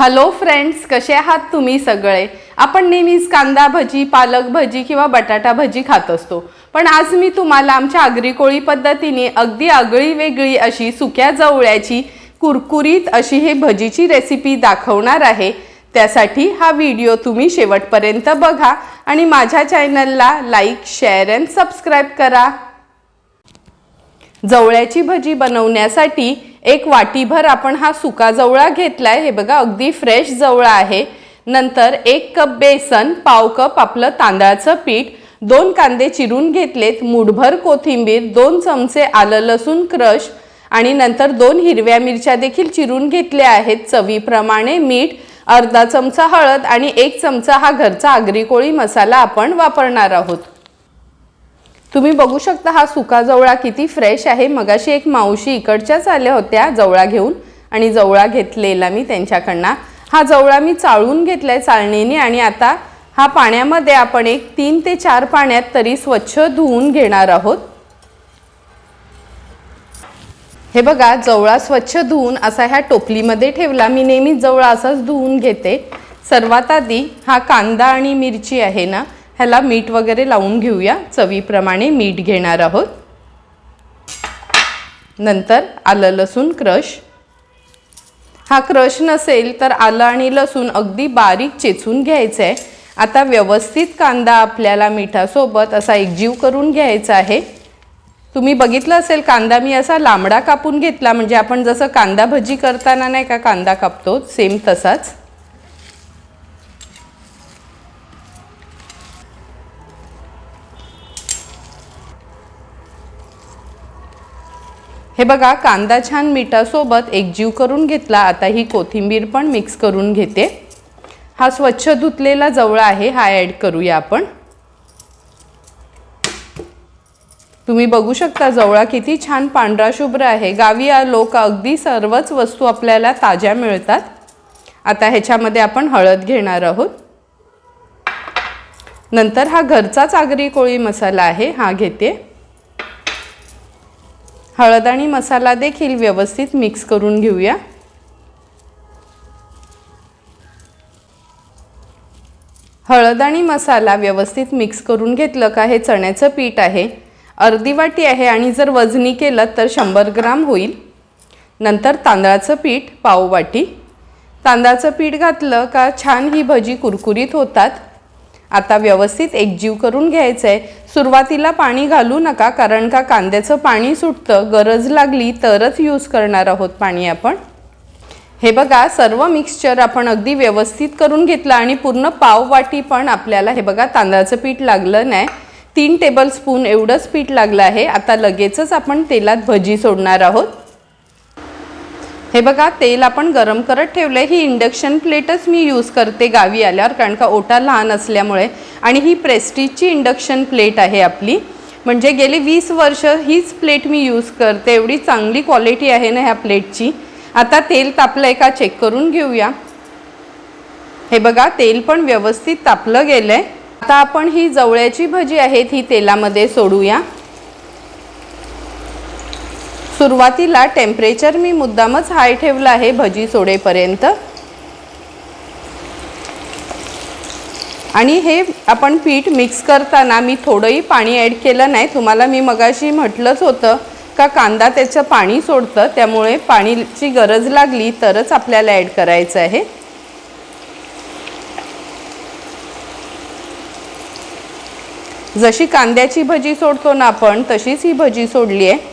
Hello friends कसे आहात तुम्ही सगळे? आपण नेहमीच कांदा भजी पालक भजी किंवा बटाटा भजी खात असतो. पण आज मी तुम्हाला आमच्या आगरी कोळी पद्धतीने अगदी आगळी वेगळी अशी सुक्या जवळ्याची कुरकुरीत अशी ही भजीची रेसिपी दाखवणार आहे. त्यासाठी हा व्हिडिओ तुम्ही शेवटपर्यंत बघा आणि माझ्या चॅनलला लाईक शेअर अँड सबस्क्राईब करा. जवळ्याची भजी बनवण्यासाठी एक वाटीभर आपण हा सुका जवळा घेतलाय. हे बघा अगदी फ्रेश जवळा आहे. नंतर एक कप बेसन पाव कप आपलं तांदळाचं पीठ दोन कांदे चिरून घेतलेत मुठभर कोथिंबीर दोन चमचे आलं लसूण क्रश आणि नंतर दोन हिरव्या मिरच्या देखील चिरून घेतल्या आहेत. चवीप्रमाणे मीठ अर्धा चमचा हळद आणि एक चमचा हा घरचा आगरी कोळी मसाला आपण वापरणार आहोत. तुम्ही बघू शकता हा सुका जवळा किती फ्रेश आहे. मगाशी एक मावशी इकडच्याच आल्या होत्या जवळा घेऊन आणि जवळा घेतलेला मी त्यांच्याकडनं. हा जवळा मी चाळून घेतलाय चाळणीने आणि आता हा पाण्यामध्ये आपण एक तीन ते चार पाण्यात तरी स्वच्छ धुवून घेणार आहोत. हे बघा जवळा स्वच्छ धुवून असा ह्या टोपलीमध्ये ठेवला. मी नेहमीच जवळा असाच धुवून घेते. सर्वात आधी हा कांदा आणि मिरची आहे ना ह्याला मीठ वगैरे लावून घेऊया. चवीप्रमाणे मीठ घेणार आहोत. नंतर आलं लसूण क्रश. हा क्रश नसेल तर आलं आणि लसूण अगदी बारीक चेचून घ्यायचं आहे आता व्यवस्थित कांदा आपल्याला मिठासोबत असा एकजीव करून घ्यायचा आहे. तुम्ही बघितलं असेल कांदा मी असा लांबडा कापून घेतला. म्हणजे आपण जसं कांदा भजी करताना नाही का कांदा कापतो सेम तसाच. हे बघा कांदा छान मिठासोबत एकजीव करून घेतला. आता ही कोथिंबीर पण मिक्स करून घेते. हा स्वच्छ धुतलेला जवळा आहे हा ॲड करूया आपण. तुम्ही बघू शकता जवळा किती छान पांढरा शुभ्र आहे. गावी लोक अगदी सर्वच वस्तू आपल्याला ताज्या मिळतात. आता ह्याच्यामध्ये आपण हळद घेणार आहोत. नंतर हा घरचाच आगरी कोळी मसाला आहे हा घेते. हळद आणि मसाला देखील व्यवस्थित मिक्स करून घेऊया. हळद आणि मसाला व्यवस्थित मिक्स करून घेतलं का हे चण्याचं पीठ आहे. अर्धी वाटी आहे आणि जर वजनी केलं तर शंभर ग्राम होईल. नंतर तांदळाचं पीठ पाव वाटी. तांदळाचं पीठ घातलं का छान ही भजी कुरकुरीत होतात. आता व्यवस्थित एकजीव करून घ्यायचं आहे सुरुवातीला पाणी घालू नका कारण का कांद्याचं पाणी सुटतं गरज लागली तरच यूज करणार आहोत पाणी आपण. हे बघा सर्व मिक्सचर आपण अगदी व्यवस्थित करून घेतलं आणि पूर्ण पाव वाटी पण आपल्याला हे बघा तांदळाचं पीठ लागलं नाही. तीन टेबलस्पून एवढंच पीठ लागलं आहे. आता लगेचच आपण तेलात भजी सोडणार आहोत. हे बघा तेल आपण गरम करत ठेवलं ही इंडक्शन प्लेटच मी यूज करते गावी आल्यावर कारण का ओटा लहान असल्यामुळे. आणि ही प्रेस्टिजची इंडक्शन प्लेट आहे आपली. म्हणजे गेली वीस वर्ष हीच प्लेट मी यूज करते. एवढी चांगली क्वालिटी आहे ना ह्या प्लेटची आता तेल तापलं आहे का चेक करून घेऊया. हे बघा तेल पण व्यवस्थित तापलं गेलं आहे आता आपण ही जवळ्याची भजी आहेत ही तेलामध्ये सोडूया. सुरुवातीला टेम्परेचर मी मुद्दामच हाय ठेवलं आहे भजी सोडेपर्यंत. आणि हे आपण पीठ मिक्स करताना मी थोडंही पाणी ॲड केलं नाही. तुम्हाला मी मगाशी म्हटलंच होतं का कांदा त्याचं पाणी सोडतं त्यामुळे पाणीची गरज लागली तरच आपल्याला ॲड करायचं आहे. जशी कांद्याची भजी सोडतो ना आपण तशीच ही भजी सोडली आहे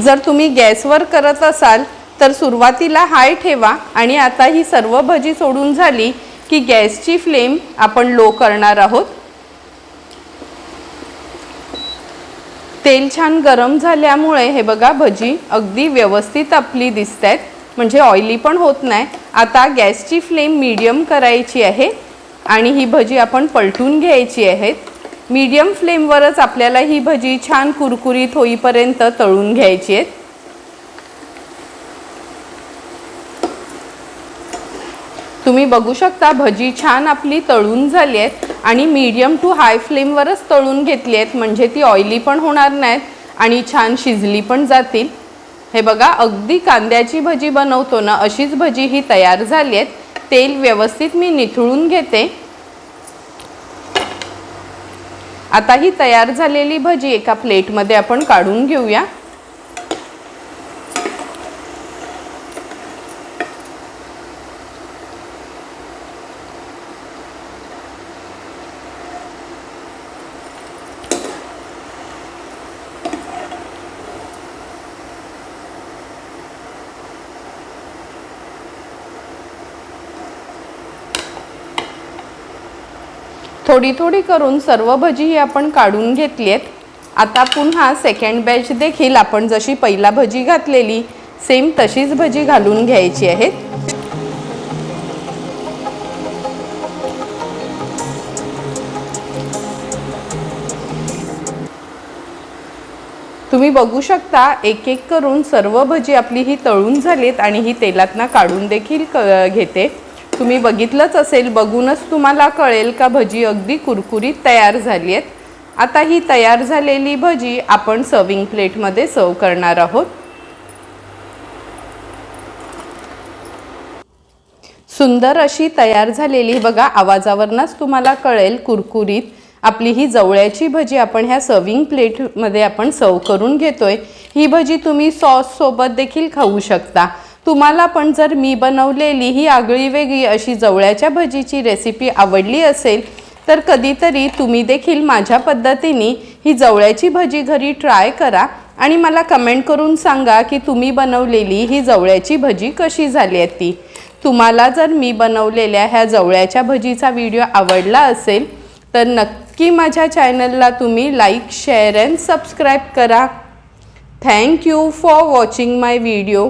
जर तुम्ही गॅसवर करत असाल तर सुरुवातीला हाय ठेवा आणि आता ही सर्व भजी सोडून झाली की गॅसची फ्लेम आपण लो करणार आहोत. तेल छान गरम झाल्यामुळे हे बघा भजी अगदी व्यवस्थित आपली दिसत आहेत म्हणजे ऑइली पण होत नाही. आता गॅसची फ्लेम मीडियम करायची आहे आणि ही भजी आपण पलटून घ्यायची आहेत मीडियम फ्लेमवरच आपल्याला ही भजी छान कुरकुरीत होईपर्यंत तळून घ्यायची आहेत. तुम्ही बघू शकता भजी छान आपली तळून झाली आहेत आणि मीडियम टू हाय फ्लेमवरच तळून घेतली आहेत म्हणजे ती ऑइली पण होणार नाहीत आणि छान शिजली पण जातील. हे बघा अगदी कांद्याची भजी बनवतो ना अशीच भजी ही तयार झाली आहेत. तेल व्यवस्थित मी निथळून घेते. आता ही तयार झालेली भजी एका प्लेटमध्ये आपण काढून घेऊया. थोडी थोडी करून सर्व भजी ही आपण काढून घेतली आहेत आता पुन्हा सेकंड बॅच देखील आपण जशी पहिला भजी घातलेली सेम तशीच भजी घालून घ्यायची आहेत. तुम्ही बघू शकता एक एक करून सर्व भजी आपली ही तळून झालीत आणि ही तेलातनं काढून देखील क घेते. तुम्ही बघितलंच असेल बघूनच तुम्हाला कळेल का भजी अगदी कुरकुरीत तयार झाली आहेत. आता ही तयार झालेली भजी आपण सर्विंग प्लेटमध्ये सर्व करणार आहोत. सुंदर अशी तयार झालेली बघा आवाजावरनच तुम्हाला कळेल कुरकुरीत. आपली ही जवळ्याची भजी आपण ह्या सर्विंग प्लेटमध्ये आपण सर्व करून घेतोय. ही भजी तुम्ही सॉस सोबत देखील खाऊ शकता. तुम्हाला पण जर मी बनवलेली ही आगळी वेगळी अशी जवळ्याच्या भजीची रेसिपी आवडली असेल तर कधीतरी तुम्ही देखील माझ्या पद्धतीने ही जवळ्याची भजी घरी ट्राय करा आणि मला कमेंट करून सांगा की तुम्ही बनवलेली ही जवळ्याची भजी कशी झाली आहे ती. तुम्हाला जर मी बनवलेल्या ह्या जवळ्याच्या भजीचा व्हिडिओ आवडला असेल तर नक्की माझ्या चॅनलला तुम्ही लाईक शेअर अँड सबस्क्राईब करा. Thank you for watching my video